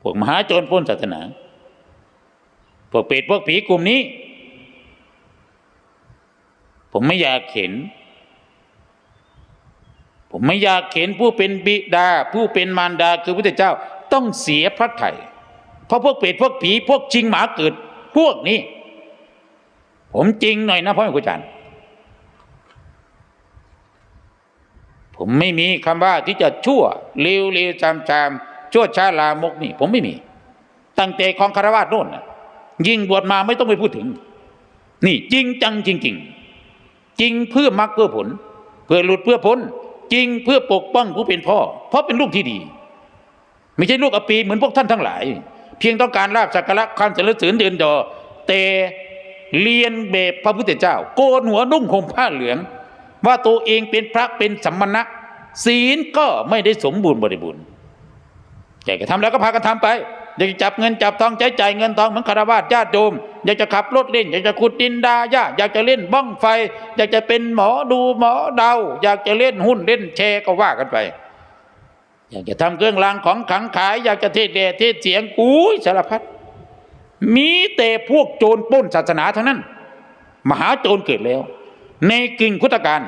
พวกมหาโจรปล้นศาสนา พวกเปรตพวกผีกลุ่มนี้ ผมไม่อยากเห็น ผมไม่อยากเห็นผู้เป็นบิดา ผู้เป็นมารดาคือพระเจ้าต้องเสียพระไถ่เพราะพวกเปรตพวกผีพวกจริงหมาเกิดพวกนี้ ผมจริงหน่อยนะพ่อแม่ครูอาจารย์ผมไม่มีคำว่าที่จะชั่วเลวเลวจามจาม ชั่วช้าลามกนี่ผมไม่มี ตั้งแต่ของคารวาสโน่นนะยิ่งบวชมาไม่ต้องไปพูดถึง นี่จริงจังจริงๆจริงเพื่อมรรคเพื่อผล เพื่อหลุดเพื่อพ้นจริงเพื่อปกป้องผู้เป็นพ่อ เพราะเป็นลูกที่ดี ไม่ใช่ลูกอปีเหมือนพวกท่านทั้งหลาย เพียงต้องการลาบสักการะความเสริญเสริญเดินดอแต่เรียนแบบพระพุทธเจ้า โกนหัวนุ่งห่มผ้าเหลือง ว่าตัวเองเป็นพระเป็นสัมมณะศีลก็ไม่ได้สมบูรณ์บริบูรณ์ อยากจะทำแล้วก็พากันทำไป อยากจะจับเงินจับทองใช้จ่ายเงินทองเหมือนคารวะญาติโยมอยากจะขับรถเล่น อยากจะขุดดินดาญาอยากจะเล่นบ้องไฟ อยากจะเป็นหมอดูหมอเดา อยากจะเล่นหุ้นเล่นแชร์ก็ว่ากันไป อยากจะทำเครื่องรางของขังขาย อยากจะเทศแด่เทศเสียงอุ้ยสารพัดมีแต่พวกโจรป้นศาสนาเท่านั้น มหาโจรเกิดแล้ว ในกึ่งพุทธกาล